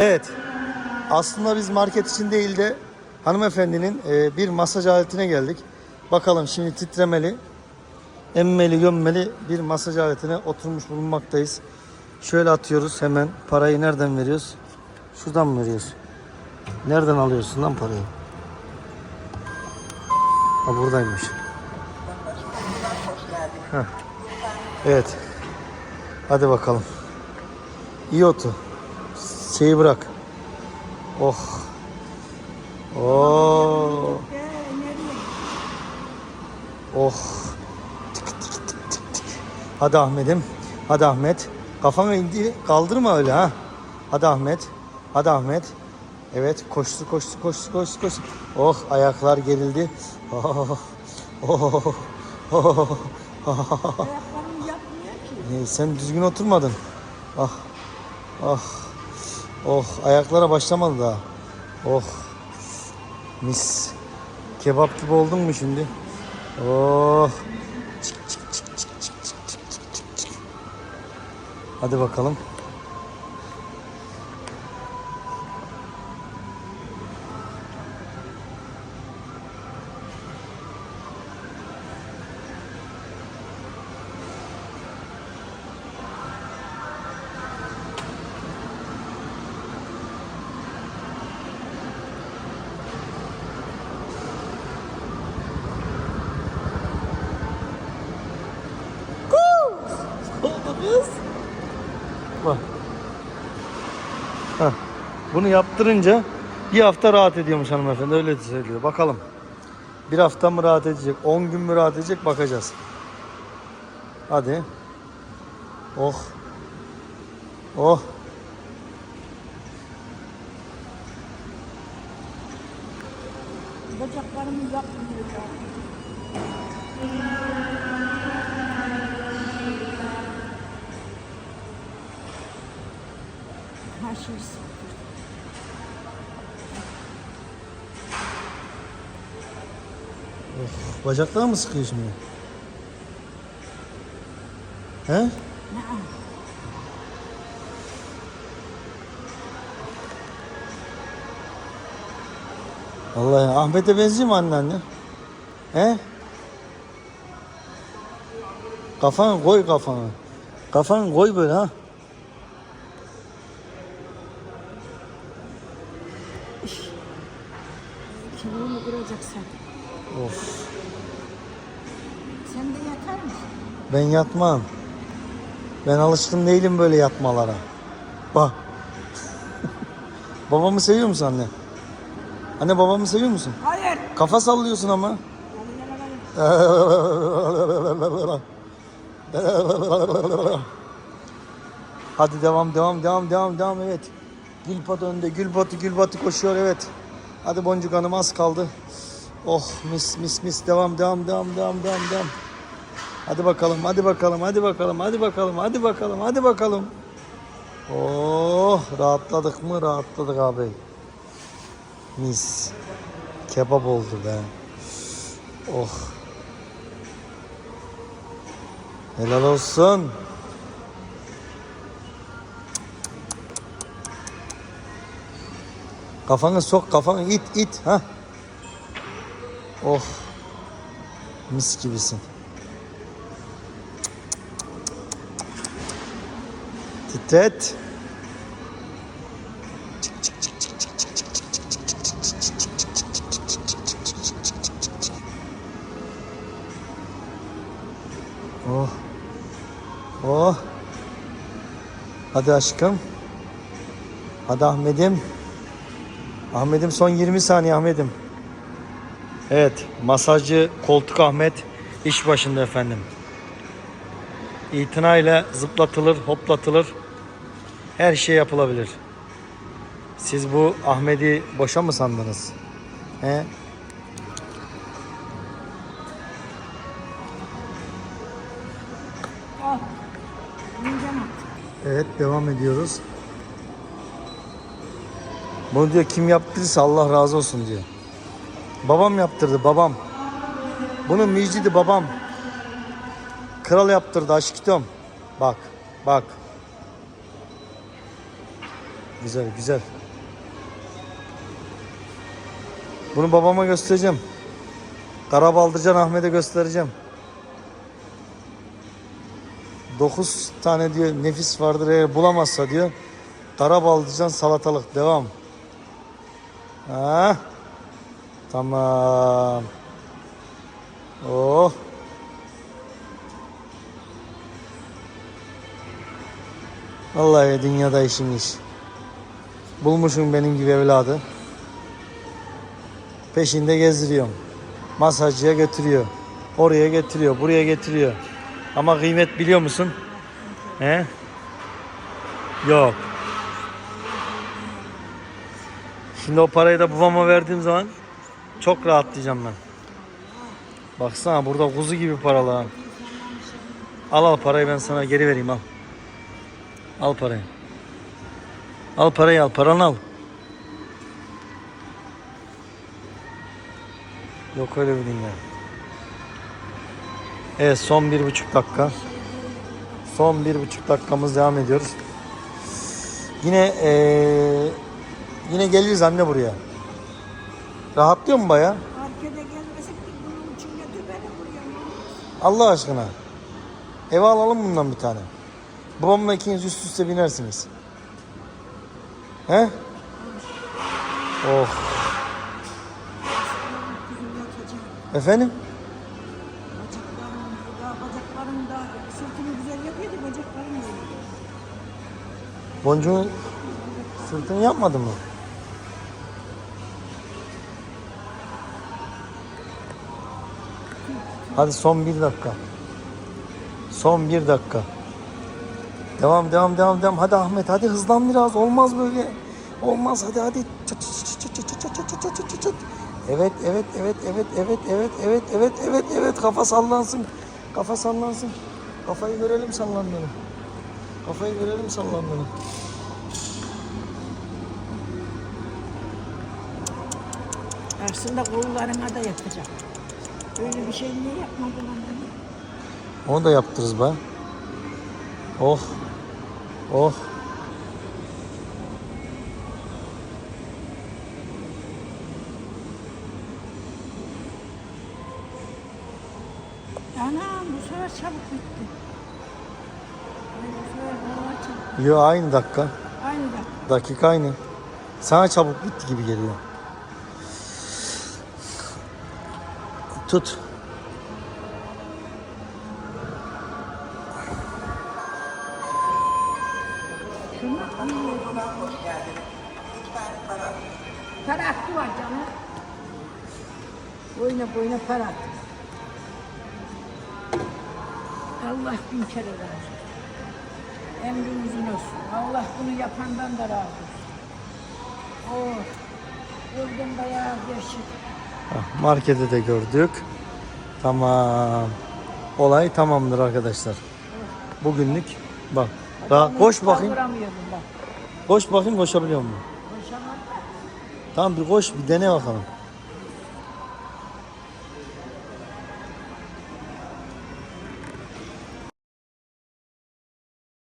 Evet. Aslında biz market için değil de hanımefendinin e, bir masaj aletine geldik. Bakalım şimdi titremeli, emmeli, gömmeli bir masaj aletine oturmuş bulunmaktayız. Şöyle atıyoruz hemen. Parayı nereden veriyoruz? Şuradan mı veriyoruz? Nereden alıyorsun lan parayı? Ha buradaymış. Heh. Evet. Hadi bakalım. İyi otu. Şeyi bırak. Oh. Oh. Oh. Tık tık tık tık tık. Hadi Ahmet'im. Hadi Ahmet. Kafanı indi. Kaldırma öyle ha. Hadi Ahmet. Hadi Ahmet. Evet koştu koştu koştu koştu koştu. Oh ayaklar gerildi. Oh. Oh. Oh. Oh. Sen düzgün oturmadın. Ah. Ah. Oh ayaklara başlamadı daha. Oh mis. Kebap gibi oldun mu şimdi? Oh. Hadi bakalım. Bunu yaptırınca bir hafta rahat ediyormuş hanımefendi. Öyle söylüyor. Bakalım. Bir hafta mı rahat edecek? 10 gün mü rahat edecek? Bakacağız. Hadi. Oh. Oh. Bacaklarımı yapmıyor ya. Her şey Bacaklar mı sıkıyor şimdi? He? Vallahi Ahmet'e benziyor mu anneanne? He? Kafanı koy kafanı. Kafanı koy böyle ha. Kilonu kıracaksan. Of. Sen de yatar mısın? Ben yatmam. Ben alışkın değilim böyle yatmalara. Bak. babamı seviyor musun anne? Anne babamı seviyor musun? Hayır. Kafa sallıyorsun ama. Hadi devam devam devam devam devam evet. Gülpat önde Gülbatı Gülbatı koşuyor evet. Hadi Boncuk Hanım az kaldı. Oh mis mis mis devam devam devam devam devam devam. Hadi bakalım hadi bakalım hadi bakalım hadi bakalım hadi bakalım hadi bakalım. Oh rahatladık mı rahatladık abi. Mis. Kebap oldu be. Oh. Helal olsun. Kafanı sok, kafanı it, it. ha. Oh. Mis gibisin. Titret. Oh. Oh. Hadi aşkım. Hadi Ahmet'im. Ahmet'im son 20 saniye Ahmet'im. Evet, masajcı Koltuk Ahmet iş başında efendim. İtinayla zıplatılır, hoplatılır. Her şey yapılabilir. Siz bu Ahmet'i boşa mı sandınız? He? Evet devam ediyoruz. Bunu diyor kim yaptıysa Allah razı olsun diyor. Babam yaptırdı babam. Bunun mucidi babam. Kral yaptırdı aşkım. Bak bak. Güzel güzel. Bunu babama göstereceğim. Karabaldırcan Ahmet'e göstereceğim. 9 tane diyor nefis vardır eğer bulamazsa diyor. Karabaldırcan salatalık devam. Ha? Tamam. Oh. Vallahi dünyada işin iş. Bulmuşum benim gibi evladı. Peşinde gezdiriyorum. Masajcıya götürüyor. Oraya getiriyor, buraya getiriyor. Ama kıymet biliyor musun? He? Yok. Şimdi o parayı da babama verdiğim zaman çok rahatlayacağım ben. Baksana burada kuzu gibi paralar. Al al parayı ben sana geri vereyim al. Al parayı. Al parayı al. Paranı al. Yok öyle bir dünya. Evet son bir buçuk dakika. Son bir buçuk dakikamız devam ediyoruz. Yine eee, yine geliyoruz anne buraya. Rahatlıyor mu baya? Arkada gelmesek de bunun için götür beni buraya. Allah aşkına. Eve alalım bundan bir tane. Babamla ikiniz üst üste binersiniz. He? Oh. Efendim? Bacaklarım burada, bacaklarım da sırtımı güzel yapıyordu, bacaklarım. Boncuğun sırtını yapmadın mı? Hadi son bir dakika. Son bir dakika. Devam devam devam devam. Hadi Ahmet hadi hızlan biraz. Olmaz böyle. Olmaz hadi hadi. Çıt çıt çıt çıt çıt çıt çıt çıt çıt. Evet evet evet evet evet evet evet evet evet evet kafa sallansın. Kafa sallansın. Kafayı görelim sallandığını. Kafayı görelim sallandığını. Aslında kollarına da yapacak. Böyle bir şey niye yapmadılar bana? Onu da yaptırırız be. Oh. Oh. Anam bu sefer çabuk bitti. Bu sefer vallahi çabuk. Yo aynı dakika. Aynı da. Dakika aynı. Sana çabuk bitti gibi geliyor. Tut. Para hakkı var canım. Boyuna boyuna para hakkı. Allah bin kere razı olsun. Emrin olsun. Allah bunu yapandan da razı olsun. Oh. Öldüm bayağı geçti. Hah, Markete de gördük. Tamam. Olay tamamdır arkadaşlar. Bugünlük bak. Daha koş bakayım. Koş bakayım koşabiliyor da. Tamam bir koş bir dene bakalım.